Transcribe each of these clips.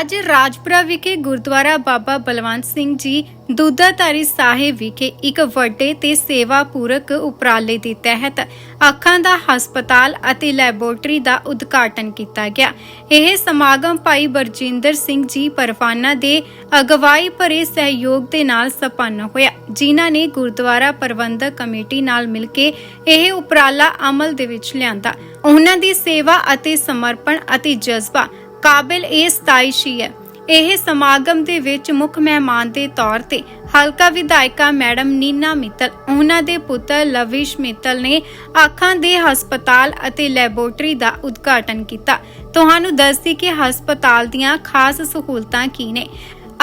ਅੱਜ ਰਾਜਪੁਰਾ ਵਿਖੇ ਗੁਰਦੁਆਰਾ ਬਾਬਾ ਬਲਵੰਤ ਸਿੰਘ ਜੀ ਦੁੱਧਾਧਾਰੀ ਸਾਹਿਬ ਵਿਖੇ ਇੱਕ ਵੱਡੇ ਤੇ ਸੇਵਾ ਪੂਰਕ ਉਪਰਾਲੇ ਦੇ ਤਹਿਤ ਅੱਖਾਂ ਦਾ ਹਸਪਤਾਲ ਅਤੇ ਲੈਬੋਰੇਟਰੀ ਦਾ ਉਦਘਾਟਨ ਕੀਤਾ ਗਿਆ। ਇਹ ਸਮਾਗਮ ਭਾਈ ਬਰਜਿੰਦਰ ਸਿੰਘ ਜੀ ਪਰਵਾਨਾ ਦੇ ਅਗਵਾਈ ਭਰੇ ਸਹਿਯੋਗ ਦੇ ਨਾਲ ਸੰਪੰਨ ਹੋਇਆ। ਜਿਨ੍ਹਾਂ ਨੇ ਗੁਰਦੁਆਰਾ ਪ੍ਰਬੰਧਕ ਕਮੇਟੀ ਨਾਲ ਮਿਲ ਕੇ ਇਹ ਉਪਰਾਲਾ ਅਮਲ ਦੇ ਵਿੱਚ ਲਿਆਂਦਾ। ਉਹਨਾਂ ਦੀ ਸੇਵਾ ਅਤੇ ਸਮਰਪਣ ਅਤੇ ਜਜ਼ਬਾ ਕਾਬਿਲ ਇਹ ਸਤਾਇਸ਼ੀ ਹੈ। ਇਹ ਸਮਾਗਮ ਦੇ ਵਿੱਚ ਮੁੱਖ ਮਹਿਮਾਨ ਦੇ ਤੌਰ ਤੇ ਹਲਕਾ ਵਿਧਾਇਕਾ ਮੈਡਮ ਨੀਨਾ ਮਿੱਤਲ, ਉਹਨਾਂ ਦੇ ਪੁੱਤਰ ਲਵਿਸ਼ ਮਿੱਤਲ ਨੇ ਅੱਖਾਂ ਦੇ ਹਸਪਤਾਲ ਅਤੇ ਲੈਬੋਰੇਟਰੀ ਦਾ ਉਦਘਾਟਨ ਕੀਤਾ। ਤੁਹਾਨੂੰ ਦੱਸਦੀ ਕਿ ਹਸਪਤਾਲ ਦੀਆਂ ਖਾਸ ਸਹੂਲਤਾਂ ਕੀ ਨੇ?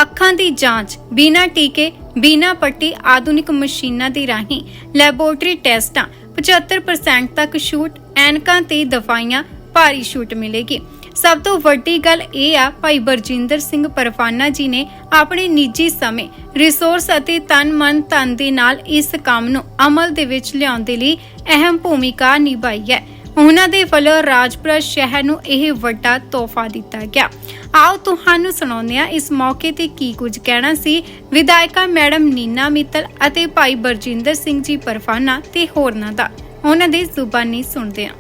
ਅੱਖਾਂ ਦੀ ਜਾਂਚ, ਬਿਨਾਂ ਟੀਕੇ, ਬਿਨਾਂ ਪੱਟੀ, ਆਧੁਨਿਕ ਮਸ਼ੀਨਾਂ ਦੇ ਰਾਹੀਂ ਲੈਬੋਰਟਰੀ ਟੈਸਟਾਂ 75% ਤੱਕ ਛੂਟ, ਐਨਕਾਂ ਤੇ ਦਵਾਈਆਂ, ਭਾਰੀ ਛੂਟ ਮਿਲੇਗੀ। ਸਭ ਤੋਂ ਵੱਡੀ ਗੱਲ ਇਹ ਆ, ਭਾਈ ਬਰਜਿੰਦਰ ਸਿੰਘ ਪਰਫਾਨਾ ਜੀ ਨੇ ਆਪਣੇ ਨਿੱਜੀ ਸਮੇਂ ਰਿਸੋਰਸ ਅਤੇ ਤਨ ਮਨ ਧਨ ਦੇ ਨਾਲ ਇਸ ਕੰਮ ਨੂੰ ਅਮਲ ਦੇ ਵਿੱਚ ਲਿਆਉਣ ਦੇ ਲਈ ਅਹਿਮ ਭੂਮਿਕਾ ਨਿਭਾਈ ਹੈ। ਉਹਨਾਂ ਦੇ ਵੱਲੋਂ ਰਾਜਪੁਰਾ ਸ਼ਹਿਰ ਨੂੰ ਇਹ ਵੱਡਾ ਤੋਹਫਾ ਦਿੱਤਾ ਗਿਆ। ਆਓ ਤੁਹਾਨੂੰ ਸੁਣਾਉਂਦੇ ਆ ਇਸ ਮੌਕੇ ਤੇ ਕੀ ਕੁਝ ਕਹਿਣਾ ਸੀ ਵਿਧਾਇਕਾ ਮੈਡਮ ਨੀਨਾ ਮਿੱਤਲ ਅਤੇ ਭਾਈ ਬਰਜਿੰਦਰ ਸਿੰਘ ਜੀ ਪਰਫਾਨਾ ਤੇ ਹੋਰਨਾਂ ਦਾ। ਉਹਨਾਂ ਦੇ ਜ਼ੁਬਾਨੀ ਸੁਣਦੇ ਆ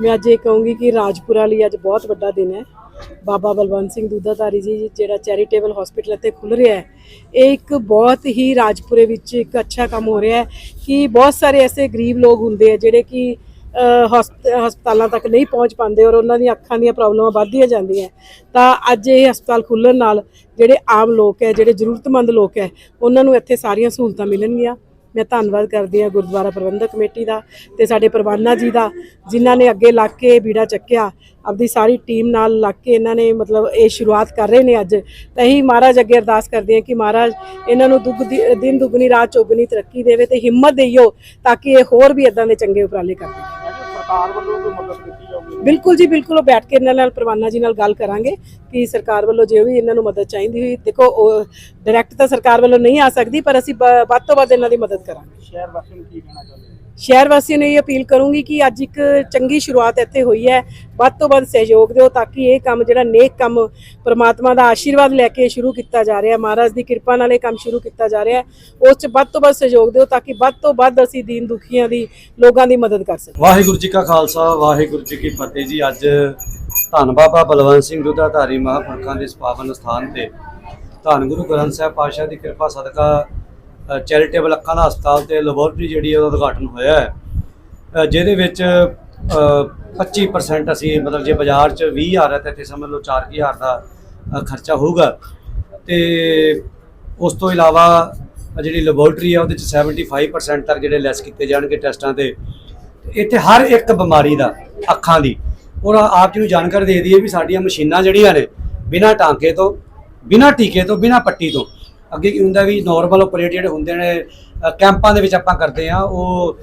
ਮੈਂ ਅੱਜ ਇਹ ਕਹੂੰਗੀ ਕਿ ਰਾਜਪੁਰਾ ਲਈ ਅੱਜ ਬਹੁਤ ਵੱਡਾ ਦਿਨ ਹੈ। ਬਾਬਾ ਬਲਵੰਤ ਸਿੰਘ ਦੁੱਧਾਧਾਰੀ ਜੀ ਜਿਹੜਾ ਚੈਰੀਟੇਬਲ ਹਸਪੀਟਲ ਇੱਥੇ ਖੁੱਲ ਰਿਹਾ ਹੈ ਇਹ ਇੱਕ ਬਹੁਤ ਹੀ ਰਾਜਪੁਰੇ ਵਿੱਚ ਇੱਕ ਅੱਛਾ ਕੰਮ ਹੋ ਰਿਹਾ ਹੈ ਕਿ ਬਹੁਤ ਸਾਰੇ ਐਸੇ ਗਰੀਬ ਲੋਕ ਹੁੰਦੇ ਆ ਜਿਹੜੇ ਕਿ ਅਹ, ਹਸਪਤਾਲਾਂ ਤੱਕ ਨਹੀਂ ਪਹੁੰਚ ਪਾਉਂਦੇ ਔਰ ਉਹਨਾਂ ਦੀਆਂ ਅੱਖਾਂ ਦੀਆਂ ਪ੍ਰੋਬਲਮਾਂ ਵੱਧਦੀਆਂ ਜਾਂਦੀਆਂ ਤਾਂ ਅੱਜ ਇਹ ਹਸਪਤਾਲ ਖੁੱਲਣ ਨਾਲ ਜਿਹੜੇ ਆਮ ਲੋਕ ਹੈ ਜਿਹੜੇ ਜ਼ਰੂਰਤਮੰਦ ਲੋਕ ਹੈ ਉਹਨਾਂ ਨੂੰ ਇੱਥੇ ਸਾਰੀਆਂ ਸਹੂਲਤਾਂ ਮਿਲਣਗੀਆਂ। ਮੈਂ ਧੰਨਵਾਦ ਕਰਦੀ ਹਾਂ ਗੁਰਦੁਆਰਾ ਪ੍ਰਬੰਧਕ ਕਮੇਟੀ ਦਾ ਤੇ ਸਾਡੇ ਪ੍ਰਵਾਨਾ ਜੀ ਦਾ, ਜਿਨ੍ਹਾਂ ਨੇ ਅੱਗੇ ਲੱਗ ਕੇ ਬੀੜਾ ਚੱਕਿਆ। ਆਪਦੀ ਸਾਰੀ ਟੀਮ ਨਾਲ ਲੱਗ ਕੇ ਇਹਨਾਂ ਨੇ ਮਤਲਬ ਇਹ ਸ਼ੁਰੂਆਤ ਕਰ ਰਹੇ ਨੇ ਅੱਜ। ਤਾਂ ਇਹੀ ਮਹਾਰਾਜ ਅੱਗੇ ਅਰਦਾਸ ਕਰਦੇ ਹਾਂ ਕਿ ਮਹਾਰਾਜ ਇਹਨਾਂ ਨੂੰ ਦੁੱਗ ਦੀ- ਦਿਨ ਦੁੱਗਣੀ, ਰਾਤ ਚੌਗਣੀ ਤਰੱਕੀ ਦੇਵੇ ਤੇ ਹਿੰਮਤ ਦੇਈਓ ਤਾਂ ਕਿ ਇਹ ਹੋਰ ਵੀ ਇਦਾਂ ਦੇ ਚੰਗੇ ਉਪਰਾਲੇ ਕਰਨ ਸਰਕਾਰ ਵੱਲੋਂ ਕੋਈ ਮਦਦ ਕੀਤੀ ਬਿਲਕੁਲ ਜੀ, ਬਿਲਕੁਲ, ਉਹ ਬੈਠ ਕੇ ਇਹਨਾਂ ਨਾਲ ਪ੍ਰਵਾਨਾ ਜੀ ਨਾਲ ਗੱਲ ਕਰਾਂਗੇ ਕਿ ਸਰਕਾਰ ਵੱਲੋਂ ਜੇ ਵੀ ਇਹਨਾਂ ਨੂੰ ਮਦਦ ਚਾਹੀਦੀ ਹੋਈ, ਦੇਖੋ ਡਾਇਰੈਕਟ ਤਾਂ ਸਰਕਾਰ ਵੱਲੋਂ ਨਹੀਂ ਆ ਸਕਦੀ, ਪਰ ਅਸੀਂ ਵੱਧ ਤੋਂ ਵੱਧ ਇਹਨਾਂ ਦੀ ਮਦਦ ਕਰਾਂਗੇ। ਸ਼ਹਿਰ ਵਾਸੀਆਂ ਨੂੰ ਕੀ ਕਹਿਣਾ ਚਾਹੁੰਦੇ ਸ਼ਹਿਰ ਵਾਸੀਆਂ ਨੂੰ ਇਹ ਅਪੀਲ ਕਰੂੰਗੀ ਕਿ ਅੱਜ ਇੱਕ ਚੰਗੀ ਸ਼ੁਰੂਆਤ ਇੱਥੇ ਹੋਈ ਹੈ। ਵੱਧ ਤੋਂ ਵੱਧ ਸਹਿਯੋਗ ਦਿਓ ਤਾਂ ਕਿ ਇਹ ਕੰਮ ਜਿਹੜਾ ਨੇਕ ਕੰਮ ਪ੍ਰਮਾਤਮਾ ਦਾ ਆਸ਼ੀਰਵਾਦ ਲੈ ਕੇ ਸ਼ੁਰੂ ਕੀਤਾ ਜਾ ਰਿਹਾ ਮਹਾਰਾਜ ਦੀ ਕਿਰਪਾ ਨਾਲ ਇਹ ਕੰਮ ਸ਼ੁਰੂ ਕੀਤਾ ਜਾ ਰਿਹਾ ਉਸ 'ਚ ਵੱਧ ਤੋਂ ਵੱਧ ਸਹਿਯੋਗ ਦਿਓ ਤਾਂ ਕਿ ਵੱਧ ਤੋਂ ਵੱਧ ਅਸੀਂ ਦੀਨ ਦੁਖੀਆਂ ਦੀ ਲੋਕਾਂ ਦੀ ਮਦਦ ਕਰ ਸਕੀਏ। ਵਾਹਿਗੁਰੂ ਜੀ ਕਾ ਖਾਲਸਾ, ਵਾਹਿਗੁਰੂ ਜੀ ਕੀ ਫਤਿਹ ਜੀ। ਅੱਜ ਧੰਨ ਬਾਬਾ ਬਲਵੰਤ ਸਿੰਘ ਦੁੱਧਾਧਾਰੀ ਮਹਾਂਪੁਰਖਾਂ ਦੇ ਇਸ ਪਾਵਨ ਸਥਾਨ ਤੇ ਧੰਨ ਗੁਰੂ ਗ੍ਰੰਥ ਸਾਹਿਬ ਪਾਤਸ਼ਾਹ ਦੀ ਕਿਰਪਾ ਸਦਕਾ ਚੈਰੀਟੇਬਲ ਅੱਖਾਂ ਦਾ ਹਸਪਤਾਲ ਤੇ ਲੈਬੋਰਟਰੀ ਜਿਹੜੀ ਉਹਦਾ ਉਦਘਾਟਨ ਹੋਇਆ ਹੈ। ਜਿਹਦੇ ਵਿੱਚ ਅ, 25% ਅਸੀਂ ਮਤਲਬ ਜੇ ਬਾਜ਼ਾਰ 'ਚ 20000 ਹੈ ਤਾਂ ਇੱਥੇ ਸਮਝ ਲਓ 4000 ਦਾ ਖਰਚਾ ਹੋਊਗਾ। ਤੇ ਉਸ ਤੋਂ ਇਲਾਵਾ ਜਿਹੜੀ ਲੈਬੋਰਟਰੀ ਆ ਉਹਦੇ 'ਚ 75% ਤੱਕ ਜਿਹੜੇ ਲੈਸ ਕੀਤੇ ਜਾਣਗੇ ਟੈਸਟਾਂ ਤੇ। ਇੱਥੇ ਹਰ ਇੱਕ ਬਿਮਾਰੀ ਦਾ ਅੱਖਾਂ ਦੀ। ਔਰ ਆਪ ਜੀ ਨੂੰ ਜਾਣਕਾਰੀ ਦੇ ਦਈਏ ਵੀ ਸਾਡੀਆਂ ਮਸ਼ੀਨਾਂ ਜਿਹੜੀਆਂ ਨੇ ਬਿਨਾਂ ਟਾਂਕੇ ਤੋਂ ਬਿਨਾਂ ਟੀਕੇ ਤੋਂ ਬਿਨਾਂ ਪੱਟੀ ਤੋਂ ਅੱਗੇ ਕੀ ਹੁੰਦਾ ਵੀ ਨਾਰਮਲ ਆਪਰੇਟ ਜਿਹੜੇ ਹੁੰਦੇ ਨੇ ਕੈਂਪਾਂ ਦੇ ਵਿੱਚ ਆਪਾਂ ਕਰਦੇ ਆ ਉਹ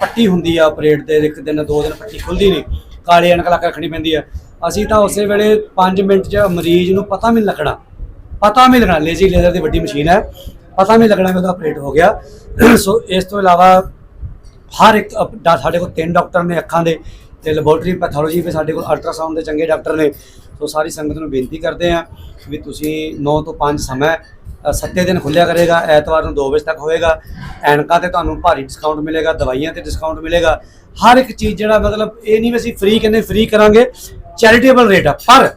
ਪੱਟੀ ਹੁੰਦੀ ਆ ਆਪਰੇਟ ਦੇ, ਇੱਕ ਦਿਨ, ਦੋ ਦਿਨ ਪੱਟੀ ਖੁੱਲਦੀ ਨਹੀਂ, ਕਾਲੇ ਅਣਕ ਲਾ ਕੇ ਰੱਖਣੀ ਪੈਂਦੀ ਆ। ਅਸੀਂ ਤਾਂ ਉਸੇ ਵੇਲੇ 5 ਮਿੰਟ 'ਚ ਮਰੀਜ਼ ਨੂੰ ਪਤਾ ਵੀ ਨਹੀਂ ਲੱਗਣਾ, ਪਤਾ ਵੀ ਲੱਗਣਾ ਲੇਜ਼ੀ ਲੇਜ਼ਰ ਦੀ ਵੱਡੀ ਮਸ਼ੀਨ ਹੈ, ਪਤਾ ਵੀ ਨਹੀਂ ਲੱਗਣਾ ਕਿ ਉਹਦਾ ਆਪਰੇਟ ਹੋ ਗਿਆ। ਸੋ ਇਸ ਤੋਂ ਇਲਾਵਾ ਹਰ ਇੱਕ ਅਪ- ਸਾਡੇ ਕੋਲ ਤਿੰਨ ਡਾਕਟਰ ਨੇ ਅੱਖਾਂ ਦੇ ਤੇ ਲੈਬੋਰਟਰੀ ਪੈਥੋਲੋਜੀ ਵੀ ਸਾਡੇ ਕੋਲ ਅਲਟਰਾਸਾਊਂਡ ਦੇ ਚੰਗੇ ਡਾਕਟਰ ਨੇ। ਸੋ ਸਾਰੀ ਸੰਗਤ ਨੂੰ ਬੇਨਤੀ ਕਰਦੇ ਆ ਵੀ ਤੁਸੀਂ 9 ਤੋਂ 5 ਸਮਾਂ ਅ, ਸੱਤੇ ਦਿਨ ਖੁੱਲਿਆ ਕਰੇਗਾ ਐਤਵਾਰ ਨੂੰ 2 ਵਜੇ ਤੱਕ ਹੋਏਗਾ। ਐਨਕਾਂ ਤੇ ਤੁਹਾਨੂੰ ਭਾਰੀ ਡਿਸਕਾਊਂਟ ਮਿਲੇਗਾ ਦਵਾਈਆਂ ਤੇ ਡਿਸਕਾਊਂਟ ਮਿਲੇਗਾ। ਹਰ ਇੱਕ ਚੀਜ਼ ਜਿਹੜਾ ਮਤਲਬ ਇਹ ਨਹੀਂ ਵੀ ਅਸੀਂ ਫ੍ਰੀ ਕਹਿੰਦੇ ਫ੍ਰੀ ਕਰਾਂਗੇ। ਚੈਰੀਟੇਬਲ ਰੇਟ ਆ ਪਰ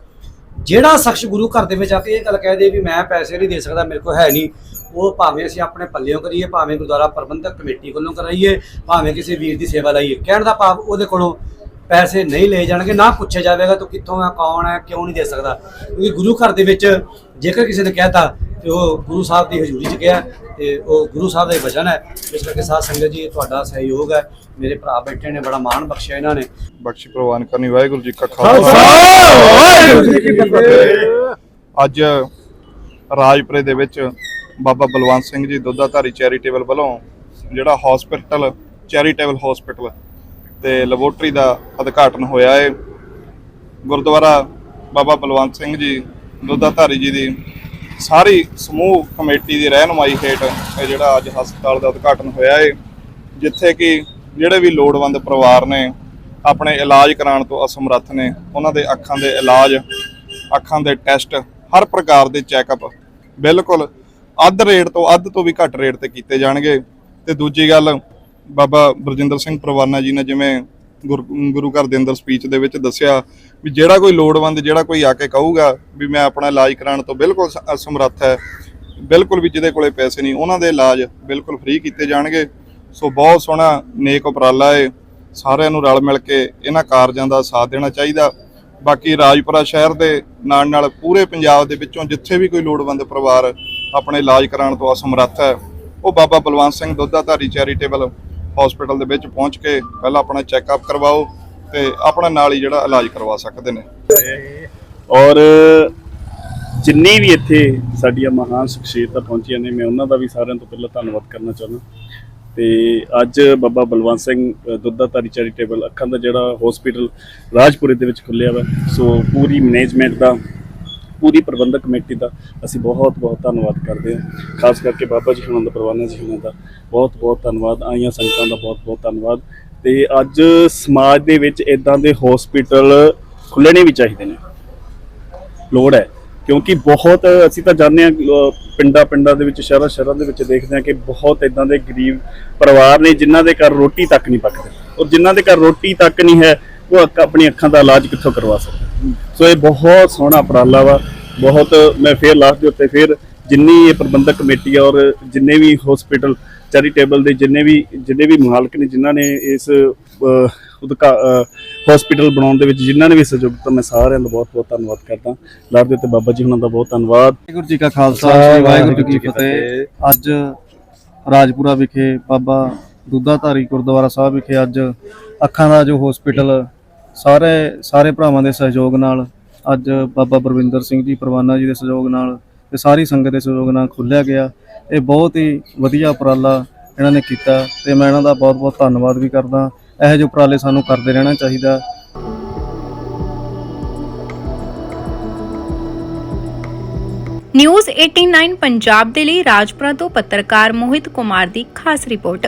ਜਿਹੜਾ ਸ਼ਖਸ ਗੁਰੂ ਘਰ ਦੇ ਵਿੱਚ ਆ ਕੇ ਇਹ ਗੱਲ ਕਹਿ ਦੇ ਵੀ ਮੈਂ ਪੈਸੇ ਨਹੀਂ ਦੇ ਸਕਦਾ ਮੇਰੇ ਕੋਲ ਹੈ ਨਹੀਂ ਉਹ ਭਾਵੇਂ ਅਸੀਂ ਆਪਣੇ ਪੱਲਿਓਂ ਕਰੀਏ ਭਾਵੇਂ ਗੁਰਦੁਆਰਾ ਪ੍ਰਬੰਧਕ ਕਮੇਟੀ ਵੱਲੋਂ ਕਰਾਈਏ ਭਾਵੇਂ ਕਿਸੇ ਵੀਰ ਦੀ ਸੇਵਾ ਲਾਈਏ ਕਹਿਣ ਦਾ ਭਾਵ ਉਹਦੇ ਕੋਲੋਂ ਪੈਸੇ ਨਹੀਂ ਲਏ ਜਾਣਗੇ ਨਾ ਪੁੱਛਿਆ ਜਾਵੇਗਾ ਤੂੰ ਕਿੱਥੋਂ ਆ ਕੌਣ ਹੈ ਕਿਉਂ ਨਹੀਂ ਦੇ ਸਕਦਾ। ਕਿਉਂਕਿ ਗੁਰੂ ਘਰ ਦੇ ਵਿੱਚ ਜੇਕਰ ਕਿਸੇ ਨੇ ਕਹਿਤਾ ਤੇ ਉਹ ਗੁਰੂ ਸਾਹਿਬ ਦੀ ਹਜ਼ੂਰੀ 'ਚ ਗਿਆ ਤੇ ਉਹ ਗੁਰੂ ਸਾਹਿਬ ਦਾ ਹੀ ਵਚਨ ਹੈ। ਇਸ ਕਰਕੇ ਸਾਧ ਸੰਗਤ ਜੀ ਤੁਹਾਡਾ ਸਹਿਯੋਗ ਹੈ। ਮੇਰੇ ਭਰਾ ਬੈਠੇ ਨੇ ਬੜਾ ਮਾਣ ਬਖਸ਼ਿਆ ਇਹਨਾਂ ਨੇ। ਬਖਸ਼ੀ ਪ੍ਰਵਾਨ ਕਰਨੀ ਵਾਹਿਗੁਰੂ ਜੀ ਕਾ ਖਾਲਸਾ, ਖਾਲਸਾ! ਵਾਹਿਗੁਰੂ ਜੀ ਕੀ ਫਤਿਹ। ਅੱਜ ਰਾਜਪੁਰੇ ਦੇ ਵਿੱਚ ਬਾਬਾ ਬਲਵੰਤ ਸਿੰਘ ਜੀ ਦੁੱਧਾਧਾਰੀ ਚੈਰੀਟੇਬਲ ਵੱਲੋਂ ਜਿਹੜਾ ਹਸਪੀਟਲ ਚੈਰੀਟੇਬਲ ਹਸਪੀਟਲ ਤੇ ਲੈਬੋਰੇਟਰੀ ਦਾ ਉਦਘਾਟਨ ਹੋਇਆ ਹੈ ਗੁਰਦੁਆਰਾ ਬਾਬਾ ਬਲਵੰਤ ਸਿੰਘ ਜੀ ਦੁੱਧਾਧਾਰੀ ਜੀ ਦੀ ਸਾਰੀ ਸਮੂਹ ਕਮੇਟੀ ਦੀ ਰਹਿਨੁਮਾਈ ਹੇਠ ਇਹ ਜਿਹੜਾ ਅੱਜ ਹਸਪਤਾਲ ਦਾ ਉਦਘਾਟਨ ਹੋਇਆ ਏ, ਜਿੱਥੇ ਕਿ ਜਿਹੜੇ ਵੀ ਲੋੜਵੰਦ ਪਰਿਵਾਰ ਨੇ, ਆਪਣੇ ਇਲਾਜ ਕਰਾਉਣ ਤੋਂ ਅਸਮਰੱਥ ਨੇ, ਉਹਨਾਂ ਦੇ ਅੱਖਾਂ ਦੇ ਇਲਾਜ, ਅੱਖਾਂ ਦੇ ਟੈਸਟ, ਹਰ ਪ੍ਰਕਾਰ ਦੇ ਚੈੱਕਅਪ ਬਿਲਕੁਲ ਅੱਧ ਰੇਟ ਤੋਂ ਅੱਧ ਤੋਂ ਵੀ ਘੱਟ ਰੇਟ ਤੇ ਕੀਤੇ ਜਾਣਗੇ। ਤੇ ਦੂਜੀ ਗੱਲ ਬਾਬਾ ਬਰਜਿੰਦਰ ਸਿੰਘ ਪ੍ਰਵਾਨਾ ਜੀ ਨੇ ਜਿਵੇਂ ਗੁਰ- ਗੁਰੂ ਘਰ ਦੇ ਅੰਦਰ ਸਪੀਚ ਦੇ ਵਿੱਚ ਦੱਸਿਆ ਵੀ ਜਿਹੜਾ ਕੋਈ ਲੋੜਵੰਦ, ਜਿਹੜਾ ਕੋਈ ਆ ਕੇ ਕਹੂਗਾ ਵੀ ਮੈਂ ਆਪਣਾ ਇਲਾਜ ਕਰਾਉਣ ਤੋਂ ਬਿਲਕੁਲ ਸ- ਅਸਮਰੱਥ ਹੈ, ਬਿਲਕੁਲ ਵੀ ਜਿਹਦੇ ਕੋਲੇ ਪੈਸੇ ਨਹੀਂ, ਉਹਨਾਂ ਦੇ ਇਲਾਜ ਬਿਲਕੁਲ ਫ੍ਰੀ ਕੀਤੇ ਜਾਣਗੇ। ਸੋ ਬਹੁਤ ਸੋਹਣਾ ਨੇਕ ਉਪਰਾਲਾ ਹੈ ਸਾਰਿਆਂ ਨੂੰ ਰਲ ਮਿਲ ਕੇ ਇਹਨਾਂ ਕਾਰਜਾਂ ਦਾ ਸਾਥ ਦੇਣਾ ਚਾਹੀਦਾ। ਬਾਕੀ ਰਾਜਪੁਰਾ ਸ਼ਹਿਰ ਦੇ ਨਾਲ ਨਾਲ ਪੂਰੇ ਪੰਜਾਬ ਦੇ ਵਿੱਚੋਂ ਜਿੱਥੇ ਵੀ ਕੋਈ ਲੋੜਵੰਦ ਪਰਿਵਾਰ ਆਪਣੇ ਇਲਾਜ ਕਰਾਉਣ ਤੋਂ ਅਸਮਰੱਥ ਹੈ, ਉਹ ਬਾਬਾ ਬਲਵੰਤ ਸਿੰਘ ਦੁੱਧਾਧਾਰੀ ਚੈਰੀਟੇਬਲ ਹਸਪੀਟਲ ਦੇ ਵਿੱਚ ਪਹੁੰਚ ਕੇ ਪਹਿਲਾਂ ਆਪਣਾ ਚੈੱਕਅਪ ਕਰਵਾਓ ਤੇ ਆਪਣਾ ਨਾਲ ਹੀ ਜਿਹੜਾ ਇਲਾਜ ਕਰਵਾ ਸਕਦੇ ਨੇ। ਔਰ ਜਿੰਨੀ ਵੀ ਇੱਥੇ ਸਾਡੀਆਂ ਮਹਾਨ ਸ਼ਖਸੀਅਤਾਂ ਪਹੁੰਚੀਆਂ ਨੇ, ਮੈਂ ਉਹਨਾਂ ਦਾ ਵੀ ਸਾਰਿਆਂ ਤੋਂ ਪਹਿਲਾਂ ਧੰਨਵਾਦ ਕਰਨਾ ਚਾਹੁੰਦਾ। ਤੇ ਅੱਜ ਬਾਬਾ ਬਲਵੰਤ ਸਿੰਘ ਦੁੱਧਾਧਾਰੀ ਚੈਰੀਟੇਬਲ ਅੱਖਾਂ ਦਾ ਜਿਹੜਾ ਹਸਪੀਟਲ ਰਾਜਪੁਰੇ ਦੇ ਵਿੱਚ ਖੁੱਲਿਆ ਵਾ, ਸੋ ਪੂਰੀ ਮੈਨੇਜਮੈਂਟ ਦਾ ਪੂਰੀ ਪ੍ਰਬੰਧਕ ਕਮੇਟੀ ਦਾ ਅਸੀਂ ਬਹੁਤ ਬਹੁਤ ਧੰਨਵਾਦ ਕਰਦੇ ਹਾਂ। ਖਾਸ ਕਰਕੇ ਬਾਬਾ ਜੀ ਹੁਣਾਂ ਦਾ, ਪਰਵਾਨਾ ਜੀ ਹੁਣਾਂ ਦਾ ਬਹੁਤ ਬਹੁਤ ਧੰਨਵਾਦ। ਆਈਆਂ ਸੰਗਤਾਂ ਦਾ ਬਹੁਤ ਬਹੁਤ ਧੰਨਵਾਦ। ਤੇ ਅੱਜ ਸਮਾਜ ਦੇ ਵਿੱਚ ਇਦਾਂ ਦੇ ਹਸਪੀਟਲ ਖੁੱਲ੍ਹਣੇ ਵੀ ਚਾਹੀਦੇ ਨੇ। ਲੋੜ ਹੈ। ਕਿਉਂਕਿ ਬਹੁਤ ਅਸੀਂ ਤਾਂ ਜਾਣਦੇ ਹਾਂ ਪਿੰਡਾਂ ਪਿੰਡਾਂ ਦੇ ਵਿੱਚ, ਸ਼ਹਿਰਾਂ ਸ਼ਹਿਰਾਂ ਦੇ ਵਿੱਚ ਦੇਖਦੇ ਹਾਂ ਕਿ ਬਹੁਤ ਇਦਾਂ ਦੇ ਗਰੀਬ ਪਰਿਵਾਰ ਨੇ ਜਿਨ੍ਹਾਂ ਦੇ ਘਰ ਰੋਟੀ ਤੱਕ ਨਹੀਂ ਪੱਕਦੀ। ਔਰ ਜਿਨ੍ਹਾਂ ਦੇ ਘਰ ਰੋਟੀ ਤੱਕ ਨਹੀਂ ਹੈ ਉਹ ਅੱਖ- ਆਪਣੀ ਅੱਖਾਂ ਦਾ ਇਲਾਜ ਕਿੱਥੋਂ ਕਰਵਾ ਸਕਦੇ? ਸੋ ਇਹ ਬਹੁਤ ਸੋਹਣਾ ਉਪਰਾਲਾ ਵਾ। ਬਹੁਤ ਮੈਂ ਫੇਰ ਲਾਸਟ ਦੇ ਉੱਤੇ ਫੇਰ ਜਿੰਨੀ ਇਹ ਪ੍ਰਬੰਧਕ ਕਮੇਟੀ ਆ ਔਰ ਜਿੰਨੇ ਵੀ ਹਸਪੀਟਲ ਚੈਰੀਟੇਬਲ ਦੇ ਜਿੰਨੇ ਵੀ ਜਿੰਨੇ ਵੀ ਮਾਲਕ ਨੇ, ਜਿਨ੍ਹਾਂ ਨੇ ਇਸ ਹਸਪੀਟਲ ਬਣਾਉਣ ਦੇ ਵਿੱਚ ਜਿਨ੍ਹਾਂ ਨੇ ਵੀ ਸਹਿਯੋਗਤਾ ਮੈਂ ਸਾਰਿਆਂ ਦਾ ਬਹੁਤ ਬਹੁਤ ਧੰਨਵਾਦ ਕਰਦਾ। ਲਾਭ ਦੇ ਉੱਤੇ ਬਾਬਾ ਜੀ ਹੁਣਾਂ ਦਾ ਬਹੁਤ ਧੰਨਵਾਦ। ਵਾਹਿਗੁਰੂ ਜੀ ਕਾ ਖਾਲਸਾ ਵਾਹਿਗੁਰੂ ਜੀ ਕੀ ਫਤਿਹ। ਅੱਜ ਰਾਜਪੁਰਾ ਵਿਖੇ ਬਾਬਾ ਦੁੱਧਾਧਾਰੀ ਗੁਰਦੁਆਰਾ ਸਾਹਿਬ ਵਿਖੇ ਅੱਜ ਅੱਖਾਂ ਦਾ ਜੋ ਹਸਪੀਟਲ ਸਾਰੇ ਸਾਰੇ ਭਰਾਵਾਂ ਦੇ ਸਹਿਯੋਗ ਨਾਲ ਅੱਜ ਬਾਬਾ ਬਰਵਿੰਦਰ ਸਿੰਘ ਜੀ, ਪ੍ਰਵਾਨਾ ਜੀ ਦੇ ਸਹਿਯੋਗ ਨਾਲ ਤੇ ਸਾਰੀ ਸੰਗਤ ਦੇ ਸਹਿਯੋਗ ਨਾਲ ਖੁੱਲਿਆ ਗਿਆ। ਇਹ ਬਹੁਤ ਹੀ ਵਧੀਆ ਉਪਰਾਲਾ ਇਹਨਾਂ ਨੇ ਕੀਤਾ ਤੇ ਮੈਂ ਇਹਨਾਂ ਦਾ ਬਹੁਤ ਬਹੁਤ ਧੰਨਵਾਦ ਵੀ ਕਰਦਾ। ਇਹੋ ਜਿਹੇ ਉਪਰਾਲੇ ਸਾਨੂੰ ਕਰਦੇ ਰਹਿਣਾ ਚਾਹੀਦਾ। ਨਿਊਜ਼ 89 ਪੰਜਾਬ ਦੇ ਲਈ ਰਾਜਪੁਰਾ ਤੋਂ ਪੱਤਰਕਾਰ ਮੋਹਿਤ ਕੁਮਾਰ ਦੀ ਖਾਸ ਰਿਪੋਰਟ।